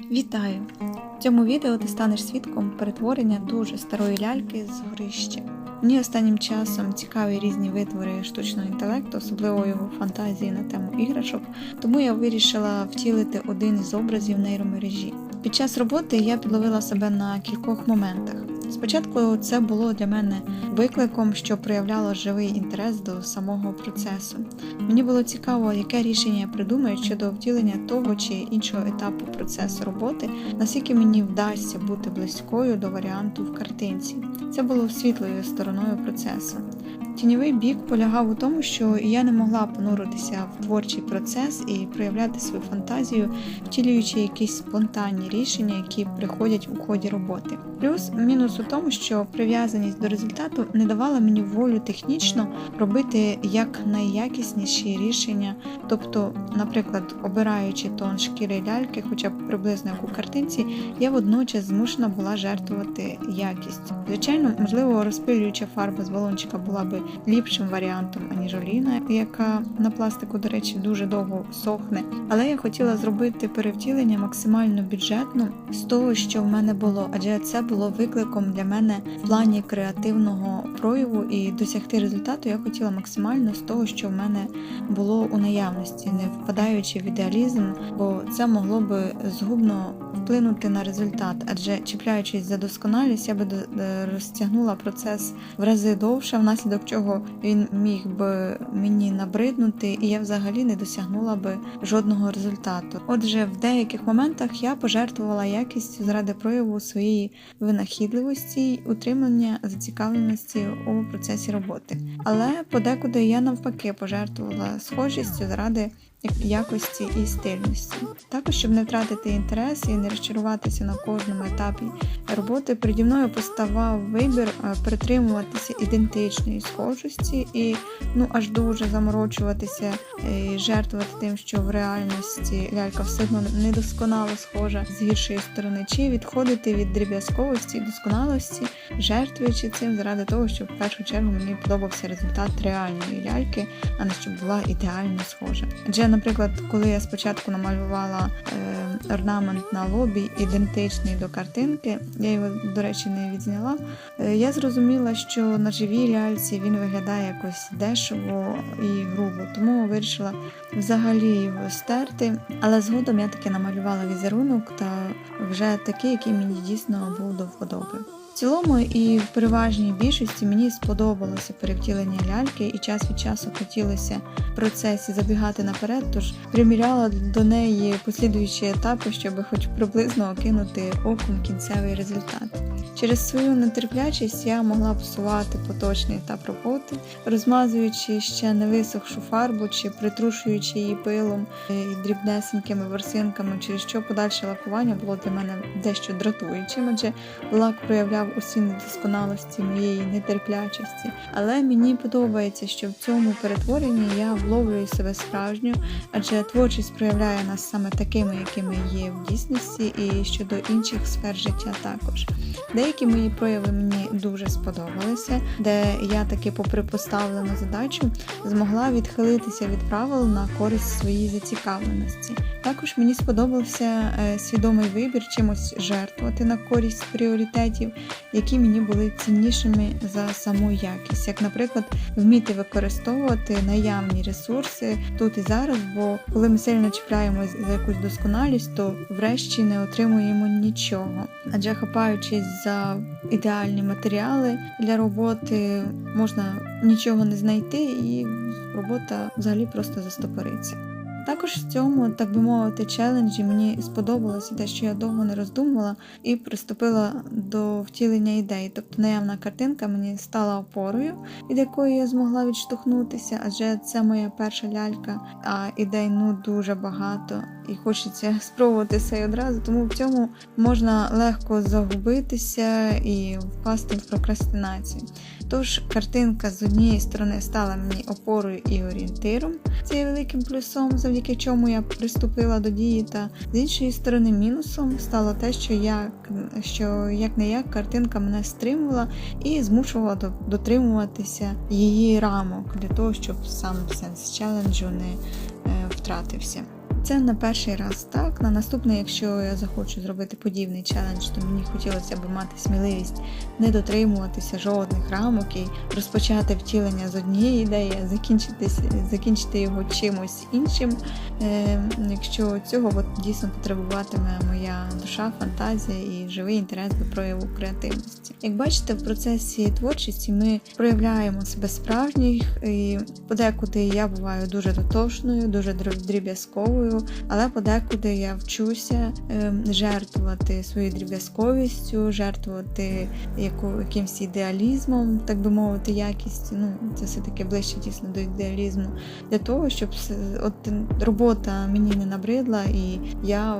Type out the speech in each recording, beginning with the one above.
Вітаю! В цьому відео ти станеш свідком перетворення дуже старої ляльки з горища. Мені останнім часом цікаві різні витвори штучного інтелекту, особливо його фантазії на тему іграшок, тому я вирішила втілити один із образів нейромережі. Під час роботи я підловила себе на кількох моментах. Спочатку це було для мене викликом, що проявляло живий інтерес до самого процесу. Мені було цікаво, яке рішення я придумаю щодо втілення того чи іншого етапу процесу роботи, наскільки мені вдасться бути близькою до варіанту в картинці. Це було світлою стороною процесу. Тіньовий бік полягав у тому, що я не могла понуритися в творчий процес і проявляти свою фантазію, втілюючи якісь спонтанні рішення, які приходять у ході роботи. Плюс мінус у тому, що прив'язаність до результату не давала мені волю технічно робити як найякісніші рішення. Тобто, наприклад, обираючи тон шкіри ляльки, хоча б приблизно як у картинці, я водночас змушена була жертвувати якістю. Звичайно, можливо, розпилююча фарба з балончика була би ліпшим варіантом, аніж олійна, яка на пластику, до речі, дуже довго сохне. Але я хотіла зробити перевтілення максимально бюджетно з того, що в мене було, адже це було викликом для мене в плані креативного прояву і досягти результату я хотіла максимально з того, що в мене було у наявності, не впадаючи в ідеалізм, бо це могло би згубно вплинути на результат, адже чіпляючись за досконалість, я би е, розтягнула процес в рази довше, внаслідок чого він міг би мені набриднути, і я взагалі не досягнула би жодного результату. Отже, в деяких моментах я пожертвувала якістю заради прояву своєї винахідливості й утримання зацікавленості у процесі роботи. Але подекуди я навпаки пожертвувала схожістю заради якості і стильності. Також, щоб не втратити інтерес і не розчаруватися на кожному етапі роботи, переді мною поставав вибір е, притримуватися ідентичної схожості і ну аж дуже заморочуватися е, і жертвувати тим, що в реальності лялька все одно недосконало схожа з гіршої сторони, чи відходити від дріб'язковості і досконалості, жертвуючи цим заради того, щоб в першу чергу мені подобався результат реальної ляльки, а не щоб була ідеально схожа. Адже, наприклад, коли я спочатку намалювала е, орнамент на лобі, ідентичний до картинки, я його, до речі, не відзняла. е, Я зрозуміла, що на живій ляльці він виглядає якось дешево і грубо, тому вирішила взагалі його стерти. Але згодом я таки намалювала візерунок та вже такий, який мені дійсно був до вподоби. Цілому і в переважній більшості мені сподобалося перевтілення ляльки, і час від часу хотілося в процесі забігати наперед, тож приміряла до неї послідуючі етапи, щоб хоч приблизно окинути оком кінцевий результат. Через свою нетерплячість я могла псувати поточний етап роботи, розмазуючи ще не висохшу фарбу чи притрушуючи її пилом і дрібнесенькими ворсинками, через що подальше лакування було для мене дещо дратуючим, адже лак проявляв усі недосконалості моєї нетерплячості. Але мені подобається, що в цьому перетворенні я вловлюю себе справжньо, адже творчість проявляє нас саме такими, якими є в дійсності, і щодо інших сфер життя також. Деякі мої прояви мені дуже сподобалися, де я таки, попри поставлену задачу, змогла відхилитися від правил на користь своїй зацікавленості. Також мені сподобався е, свідомий вибір чимось жертвувати на користь пріоритетів, які мені були ціннішими за саму якість, як, наприклад, вміти використовувати наявні ресурси тут і зараз, бо коли ми сильно чіпляємось за якусь досконалість, то врешті не отримуємо нічого. Адже хапаючись за ідеальні матеріали для роботи, можна нічого не знайти, і робота взагалі просто застопориться. Також в цьому, так би мовити, челенджі мені сподобалося те, що я довго не роздумувала і приступила до втілення ідей. Тобто наявна картинка мені стала опорою, від якої я змогла відштовхнутися, адже це моя перша лялька, а ідей ну дуже багато, і хочеться спробувати все одразу. Тому в цьому можна легко загубитися і впасти в прокрастинацію. Тож картинка з однієї сторони стала мені опорою і орієнтиром, це є великим плюсом, завдяки чому я приступила до дії, та з іншої сторони, мінусом стало те, що я що як не як картинка мене стримувала і змушувала дотримуватися її рамок для того, щоб сам сенс челенджу не е, втратився. Це на перший раз так. На наступний, якщо я захочу зробити подібний челендж, то мені хотілося б мати сміливість не дотримуватися жодних рамок і розпочати втілення з однієї ідеї, закінчити його чимось іншим. Е, якщо цього от, дійсно потребуватиме моя душа, фантазія і живий інтерес до прояву креативності. Як бачите, в процесі творчості ми проявляємо себе справжніх, і подекуди я буваю дуже дотошною, дуже дріб'язковою, але подекуди я вчуся е, жертвувати своєю дріб'язковістю, жертвувати яку, якимсь ідеалізмом, так би мовити, якістю. Ну, це все-таки ближче дійсно до ідеалізму, для того, щоб от робота мені не набридла, і я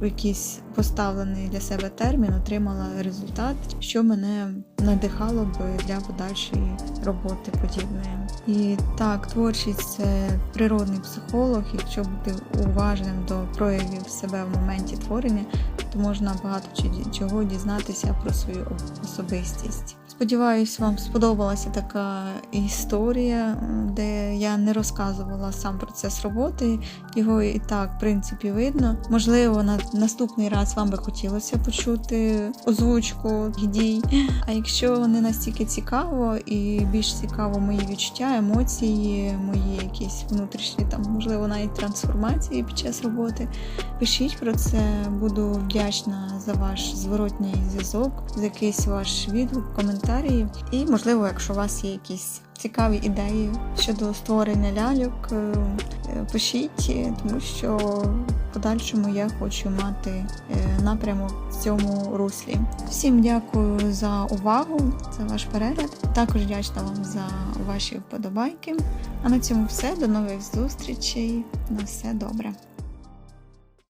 в якийсь поставлений для себе термін отримала результат, що мене надихало би для подальшої роботи подібної. І так, творчість це природний психолог. Якщо бути уважним до проявів себе в моменті творення, то можна багато чого дізнатися про свою особистість. Сподіваюсь, вам сподобалася така історія, де я не розказувала сам процес роботи. Його і так, в принципі, видно. Можливо, на наступний раз вам би хотілося почути озвучку дій. А якщо не настільки цікаво і більш цікаво мої відчуття, емоції, мої якісь внутрішні там, можливо, навіть трансформації під час роботи, пишіть про це, буду вдячна за ваш зворотній зв'язок, за якийсь ваш відгук, коментарі. І, можливо, якщо у вас є якісь цікаві ідеї щодо створення ляльок, е, пишіть, тому що в подальшому я хочу мати е, напрямок в цьому руслі. Всім дякую за увагу, за ваш перегляд. Також вдячна вам за ваші вподобайки. А на цьому все. До нових зустрічей. На все добре.